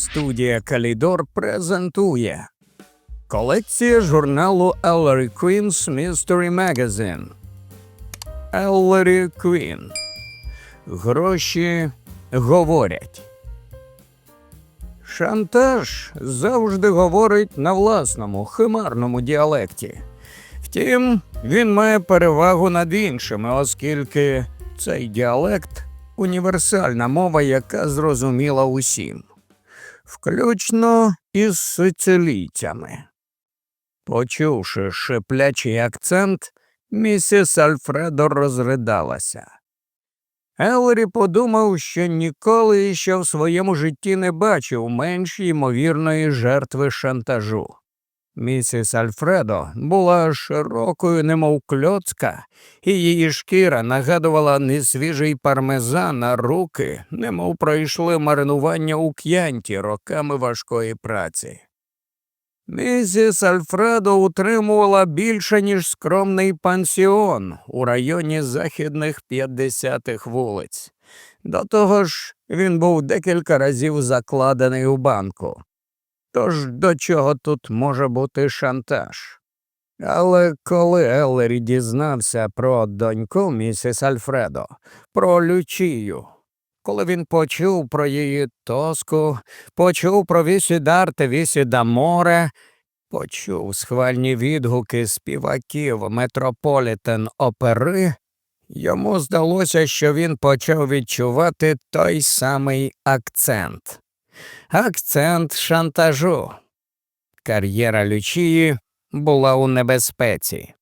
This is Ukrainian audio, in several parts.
Студія Калідор презентує колекція журналу Ellery Queen's Mystery Magazine. Ellery Queen. Гроші говорять. Шантаж завжди говорить на власному химарному діалекті. Втім, він має перевагу над іншими, оскільки цей діалект універсальна мова, яка зрозуміла усім, включно із сицилійцями. Почувши шиплячий акцент, місіс Альфредо розридалася. Елрі подумав, що ніколи ще в своєму житті не бачив менш ймовірної жертви шантажу. Місіс Альфредо була широкою, немов кльоцка, і її шкіра нагадувала несвіжий пармезан, а руки, немов пройшли маринування у к'янті роками важкої праці. Місіс Альфредо утримувала більше, ніж скромний пансіон у районі західних 50-х вулиць. До того ж, він був декілька разів закладений у банку. Тож до чого тут може бути шантаж? Але коли Еллері дізнався про доньку місіс Альфредо, про Лючію, коли він почув про її тоску, почув про Вісідарте Вісідаморе, почув схвальні відгуки співаків Метрополітен опери, йому здалося, що він почав відчувати той самий акцент. Акцент шантажу. Кар'єра Лючії була у небезпеці.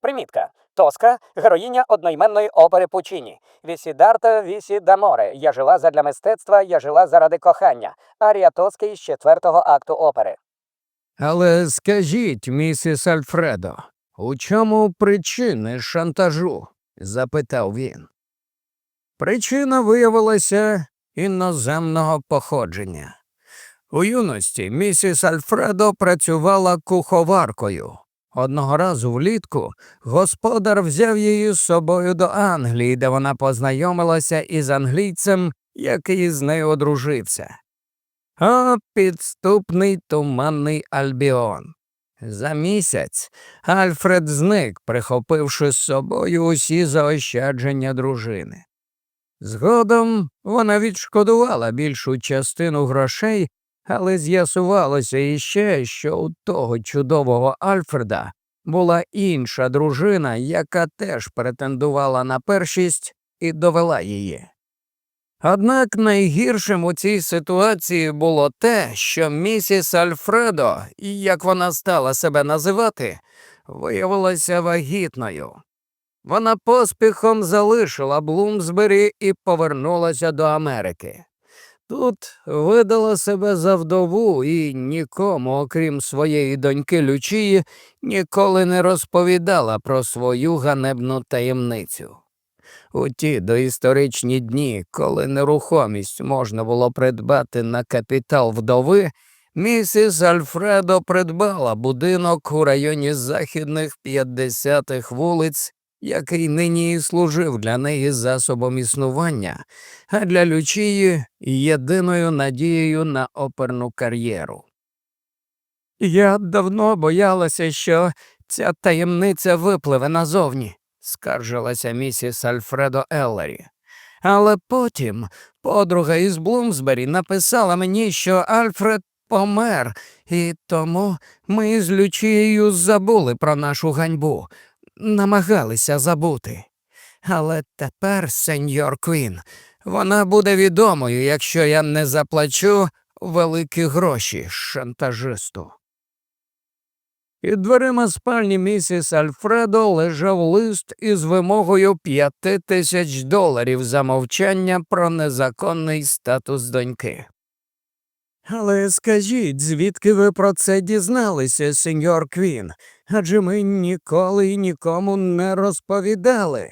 Примітка. Тоска героїня одноіменної опери Пучині. Вісідарта Вісі Даморе. Я жила задля мистецтва, я жила заради кохання. Арія Тоски з четвертого акту опери. Але скажіть, місіс Альфредо, у чому причини шантажу? запитав він. Причина виявилася іноземного походження. У юності місіс Альфредо працювала куховаркою. Одного разу влітку господар взяв її з собою до Англії, де вона познайомилася із англійцем, який з нею одружився. О, підступний туманний Альбіон. За місяць Альфред зник, прихопивши з собою усі заощадження дружини. Згодом вона відшкодувала більшу частину грошей, але з'ясувалося іще, що у того чудового Альфреда була інша дружина, яка теж претендувала на першість і довела її. Однак найгіршим у цій ситуації було те, що місіс Альфредо, як вона стала себе називати, виявилася вагітною. Вона поспіхом залишила Блумсбері і повернулася до Америки. Тут видала себе за вдову і нікому, окрім своєї доньки Лючії, ніколи не розповідала про свою ганебну таємницю. У ті доісторичні дні, коли нерухомість можна було придбати на капітал вдови, місіс Альфредо придбала будинок у районі західних 50-х вулиць який нині служив для неї засобом існування, а для Лючії єдиною надією на оперну кар'єру. Я давно боялася, що ця таємниця випливе назовні, скаржилася місіс Альфредо Еллері. Але потім подруга із Блумсбері написала мені, що Альфред помер, і тому ми з Лючією забули про нашу ганьбу намагалися забути. Але тепер, сеньор Квін, вона буде відомою, якщо я не заплачу великі гроші шантажисту. Під дверима спальні місіс Альфредо лежав лист із вимогою п'яти тисяч доларів за мовчання про незаконний статус доньки. Але скажіть, звідки ви про це дізналися, сеньор Квін? Адже ми ніколи і нікому не розповідали.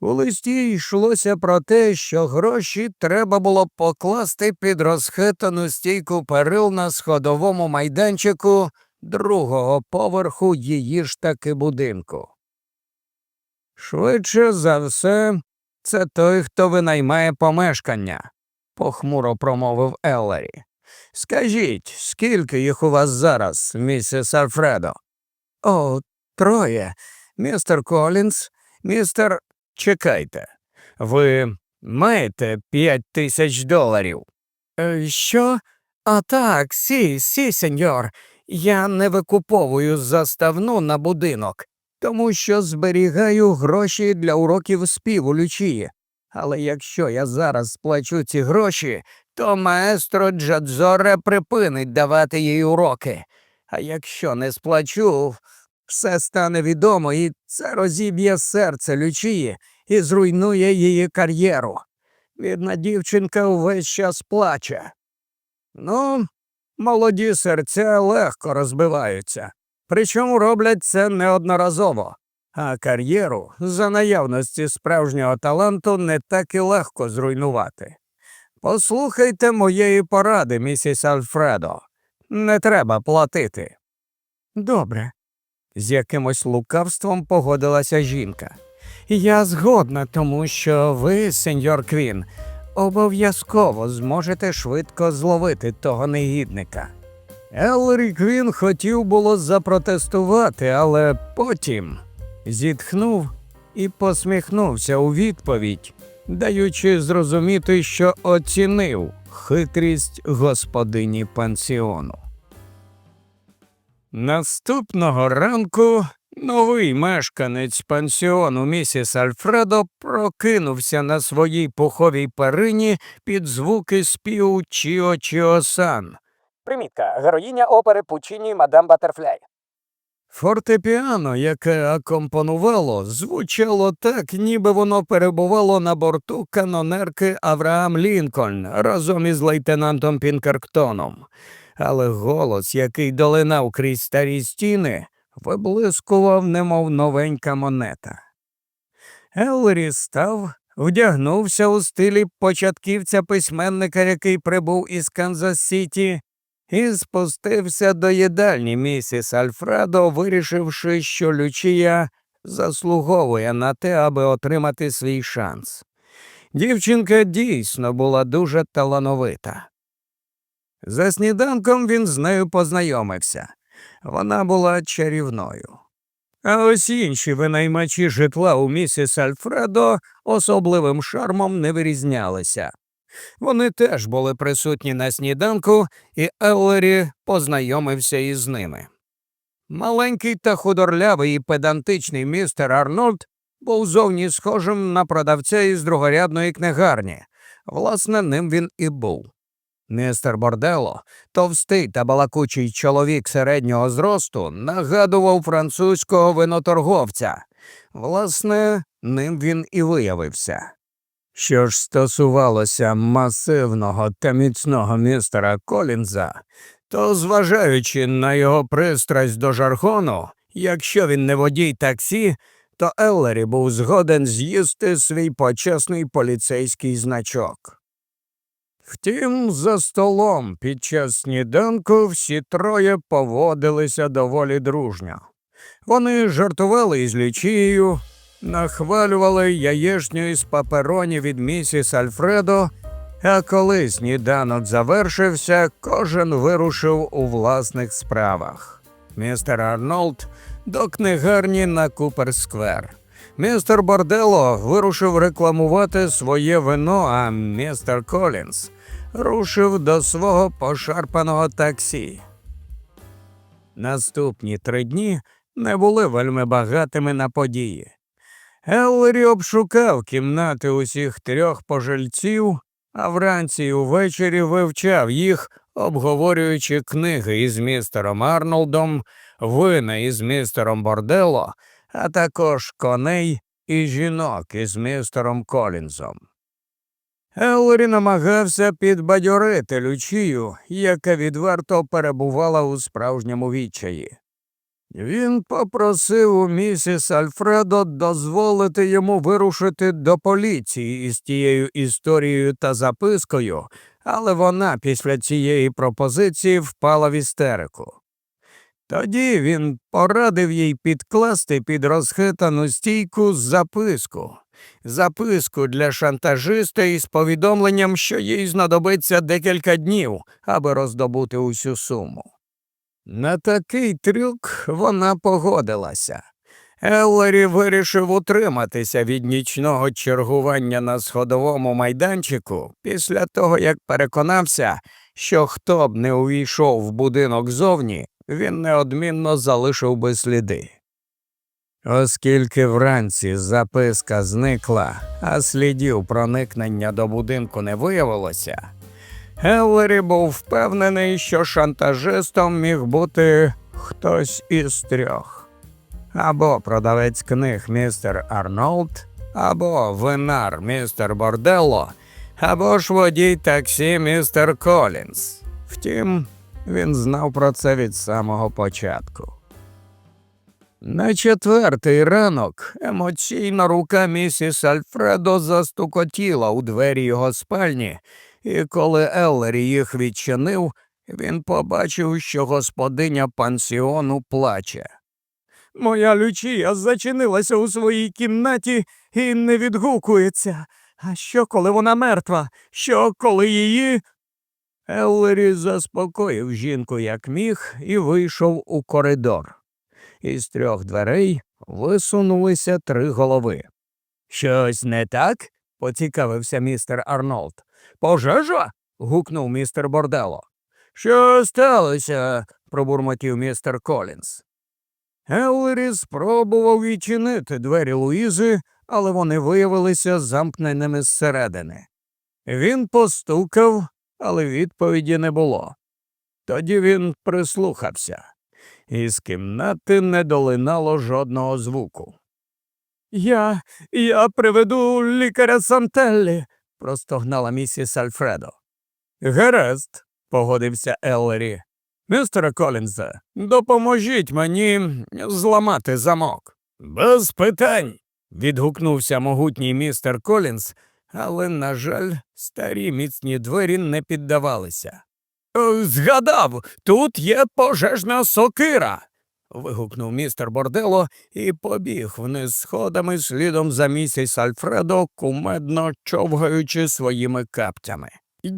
У листі йшлося про те, що гроші треба було покласти під розхитану стійку перил на сходовому майданчику другого поверху її ж таки будинку. Швидше за все, це той, хто винаймає помешкання, похмуро промовив Еллері. Скажіть, скільки їх у вас зараз, місіс Альфредо? О, троє. Містер Колінс, містер. Чекайте. Ви маєте п'ять тисяч доларів? Е, що? А так, сі, сі, сеньор. Я не викуповую заставну на будинок, тому що зберігаю гроші для уроків співу Лючії. Але якщо я зараз сплачу ці гроші, то маестро Джадзоре припинить давати їй уроки. А якщо не сплачу, все стане відомо, і це розіб'є серце Лючії і зруйнує її кар'єру. Бідна дівчинка увесь час плаче. Ну, молоді серця легко розбиваються, причому роблять це неодноразово, а кар'єру за наявності справжнього таланту не так і легко зруйнувати. Послухайте моєї поради, місіс Альфредо. Не треба платити. Добре. З якимось лукавством погодилася жінка. Я згодна, тому що ви, сеньор Квін, обов'язково зможете швидко зловити того негідника. Елрі Квін хотів було запротестувати, але потім зітхнув і посміхнувся у відповідь, даючи зрозуміти, що оцінив хитрість господині пансіону. Наступного ранку новий мешканець пансіону місіс Альфредо прокинувся на своїй пуховій перині під звуки співу Чіо Чіо-сан. Примітка. Героїня опери Пучині Мадам Батерфляй. Фортепіано, яке акомпонувало, звучало так, ніби воно перебувало на борту канонерки Авраам Лінкольн разом із лейтенантом Пінкерктоном. Але голос, який долинав крізь старі стіни, виблискував, немов новенька монета. Елрі став, вдягнувся у стилі початківця письменника, який прибув із Канзас Сіті, і спустився до їдальні місіс Альфредо, вирішивши, що Лючія заслуговує на те, аби отримати свій шанс. Дівчинка дійсно була дуже талановита. За сніданком він з нею познайомився. Вона була чарівною. А ось інші винаймачі житла у місіс Альфредо особливим шармом не вирізнялися. Вони теж були присутні на сніданку, і Еллері познайомився із ними. Маленький та худорлявий і педантичний містер Арнольд був зовні схожим на продавця із другорядної книгарні. Власне, ним він і був. Містер Бордело, товстий та балакучий чоловік середнього зросту, нагадував французького виноторговця. Власне, ним він і виявився. Що ж стосувалося масивного та міцного містера Колінза, то, зважаючи на його пристрасть до жаргону, якщо він не водій таксі, то Еллері був згоден з'їсти свій почесний поліцейський значок. Втім, за столом під час сніданку всі троє поводилися доволі дружньо. Вони жартували із лічією, нахвалювали яєшню із папероні від місіс Альфредо, а коли сніданок завершився, кожен вирушив у власних справах. Містер Арнольд до книгарні на Купер-сквер. Містер Бордело вирушив рекламувати своє вино, а містер Колінс рушив до свого пошарпаного таксі. Наступні три дні не були вельми багатими на події. Еллері обшукав кімнати усіх трьох пожильців, а вранці й увечері вивчав їх, обговорюючи книги із містером Арнолдом, вина із містером Бордело, а також коней і жінок із містером Колінзом. Еллері намагався підбадьорити Лючію, яка відверто перебувала у справжньому відчаї. Він попросив у місіс Альфредо дозволити йому вирушити до поліції із тією історією та запискою, але вона після цієї пропозиції впала в істерику. Тоді він порадив їй підкласти під розхитану стійку записку, записку для шантажиста із повідомленням, що їй знадобиться декілька днів, аби роздобути усю суму. На такий трюк вона погодилася. Еллері вирішив утриматися від нічного чергування на сходовому майданчику після того, як переконався, що хто б не увійшов в будинок зовні, він неодмінно залишив би сліди. Оскільки вранці записка зникла, а слідів проникнення до будинку не виявилося, Еллері був впевнений, що шантажистом міг бути хтось із трьох або продавець книг містер Арнолд, або винар містер Борделло, або ж водій таксі містер Колінс. Втім, він знав про це від самого початку. На четвертий ранок емоційна рука місіс Альфредо застукотіла у двері його спальні, і коли Еллері їх відчинив, він побачив, що господиня пансіону плаче. Моя Лючія зачинилася у своїй кімнаті і не відгукується. А що, коли вона мертва? Що, коли її. Еллері заспокоїв жінку як міг і вийшов у коридор. Із трьох дверей висунулися три голови. Щось не так? поцікавився містер Арнолд. Пожежа? гукнув містер Бордело. Що сталося? пробурмотів містер Колінс. Еллері спробував відчинити двері Луїзи, але вони виявилися замкненими зсередини. Він постукав, але відповіді не було. Тоді він прислухався. Із кімнати не долинало жодного звуку. Я. я приведу лікаря Сантеллі, простогнала місіс Альфредо. Гаразд, погодився Еллері. Містере Колінзе, допоможіть мені зламати замок. Без питань. відгукнувся могутній містер Колінз, але, на жаль, старі міцні двері не піддавалися. «Е, Згадав, тут є пожежна сокира. Вигукнув містер Бордело і побіг вниз сходами слідом за місіс Альфредо, кумедно човгаючи своїми каптями.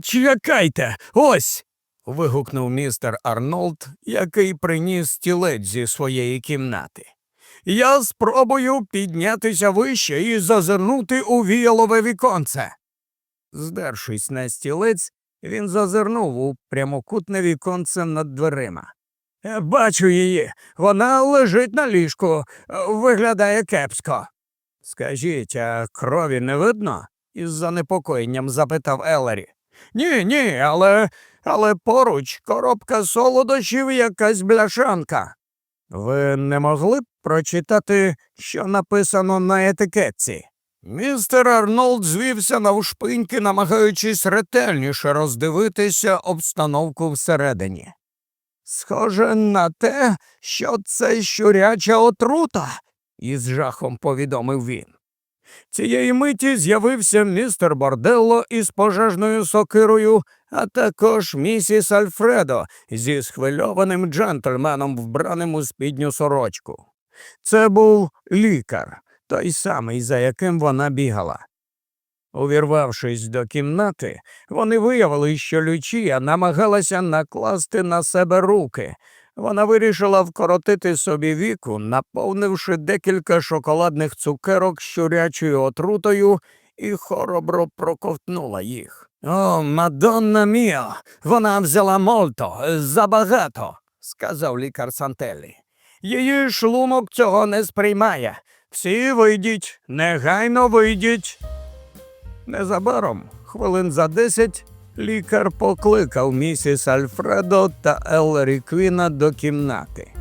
Чекайте, ось. вигукнув містер Арнольд, який приніс стілець зі своєї кімнати. Я спробую піднятися вище і зазирнути у віялове віконце. Здершись на стілець, він зазирнув у прямокутне віконце над дверима. «Е, Бачу її. Вона лежить на ліжку, виглядає кепсько. Скажіть, а крові не видно? із занепокоєнням запитав Елері. Ні, ні, але але поруч коробка солодощів якась бляшанка. Ви не могли б прочитати, що написано на етикетці? Містер Арнолд звівся навшпиньки, намагаючись ретельніше роздивитися обстановку всередині. Схоже на те, що це щуряча отрута, із жахом повідомив він. Цієї миті з'явився містер Борделло із пожежною сокирою, а також місіс Альфредо зі схвильованим джентльменом, вбраним у спідню сорочку. Це був лікар, той самий, за яким вона бігала. Увірвавшись до кімнати, вони виявили, що Лючія намагалася накласти на себе руки. Вона вирішила вкоротити собі віку, наповнивши декілька шоколадних цукерок щурячою отрутою і хоробро проковтнула їх. О, мадонна міо, вона взяла мольто, забагато, сказав лікар Сантеллі. Її шлунок цього не сприймає. Всі вийдіть, негайно вийдіть. Незабаром, хвилин за десять, лікар покликав місіс Альфредо та Еллері Квіна до кімнати.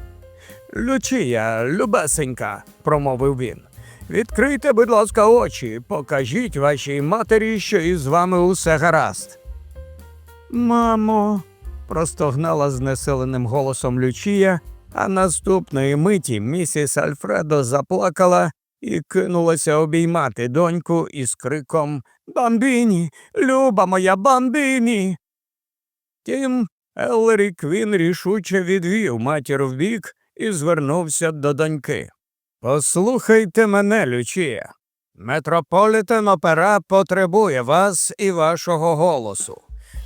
Лючія, любесенька, промовив він. Відкрийте, будь ласка, очі, покажіть вашій матері, що із вами усе гаразд. Мамо, простогнала знеселеним голосом Лючія, а наступної миті місіс Альфредо заплакала і кинулася обіймати доньку із криком Бамбіні, люба моя бамбіні. Тім Еллері Квін рішуче відвів матір вбік і звернувся до доньки. Послухайте мене, Лючія. Метрополітен опера потребує вас і вашого голосу.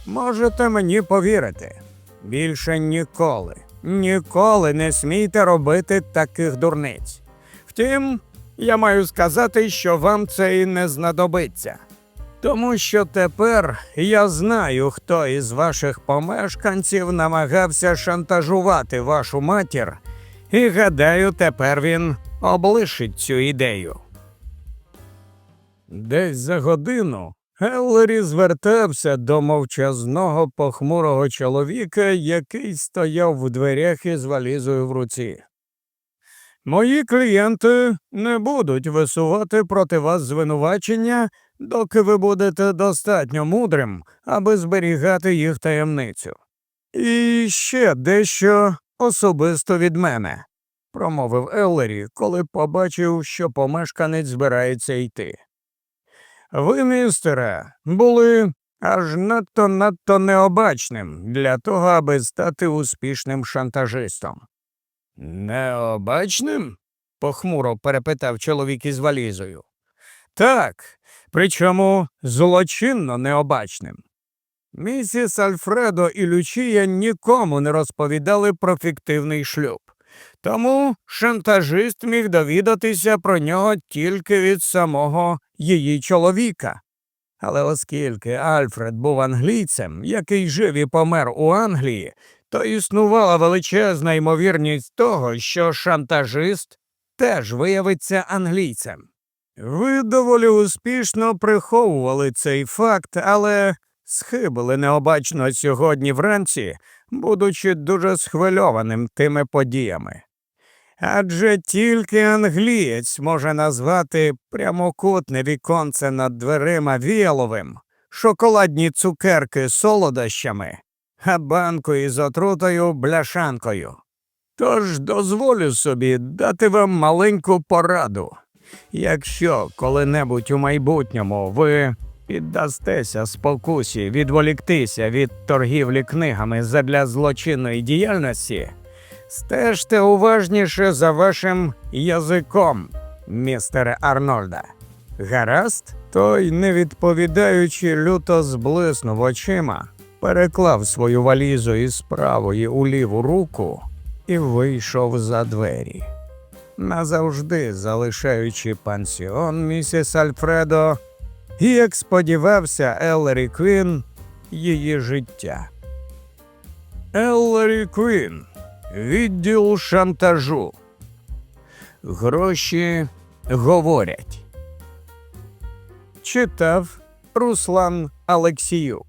Можете мені повірити. Більше ніколи, ніколи не смійте робити таких дурниць. Втім, я маю сказати, що вам це і не знадобиться. Тому що тепер я знаю, хто із ваших помешканців намагався шантажувати вашу матір, і гадаю, тепер він облишить цю ідею. Десь за годину Еллері звертався до мовчазного похмурого чоловіка, який стояв в дверях із валізою в руці. Мої клієнти не будуть висувати проти вас звинувачення, доки ви будете достатньо мудрим, аби зберігати їх таємницю. І ще дещо особисто від мене, промовив Еллері, коли побачив, що помешканець збирається йти. Ви, містере, були аж надто надто необачним для того, аби стати успішним шантажистом. Необачним? похмуро перепитав чоловік із валізою. Так, причому злочинно необачним. Місіс Альфредо і Лючія нікому не розповідали про фіктивний шлюб. Тому шантажист міг довідатися про нього тільки від самого її чоловіка. Але оскільки Альфред був англійцем, який жив і помер у Англії, то існувала величезна ймовірність того, що шантажист теж виявиться англійцем. Ви доволі успішно приховували цей факт, але схибили необачно сьогодні вранці, будучи дуже схвильованим тими подіями. Адже тільки англієць може назвати прямокутне віконце над дверима віяловим, шоколадні цукерки солодощами, а банку із отрутою бляшанкою. Тож дозволю собі дати вам маленьку пораду. Якщо коли-небудь у майбутньому ви піддастеся спокусі відволіктися від торгівлі книгами задля злочинної діяльності, стежте уважніше за вашим язиком, містере Арнольда. Гаразд, той, не відповідаючи, люто зблиснув очима, переклав свою валізу із правої у ліву руку і вийшов за двері. Назавжди залишаючи пансіон місіс Альфредо, і, як сподівався Еллері Квін, її життя. Еллері Квін. Відділ шантажу. Гроші говорять. Читав Руслан Алексіюк.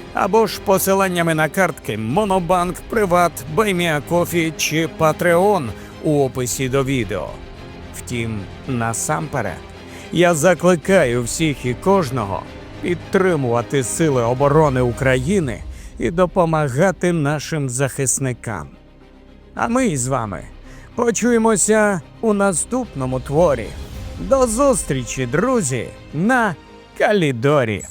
або ж посиланнями на картки Monobank, Приват, BuyMeACoffee чи Patreon у описі до відео. Втім, насамперед, я закликаю всіх і кожного підтримувати Сили оборони України і допомагати нашим захисникам. А ми з вами почуємося у наступному творі. До зустрічі, друзі, на Калідорі.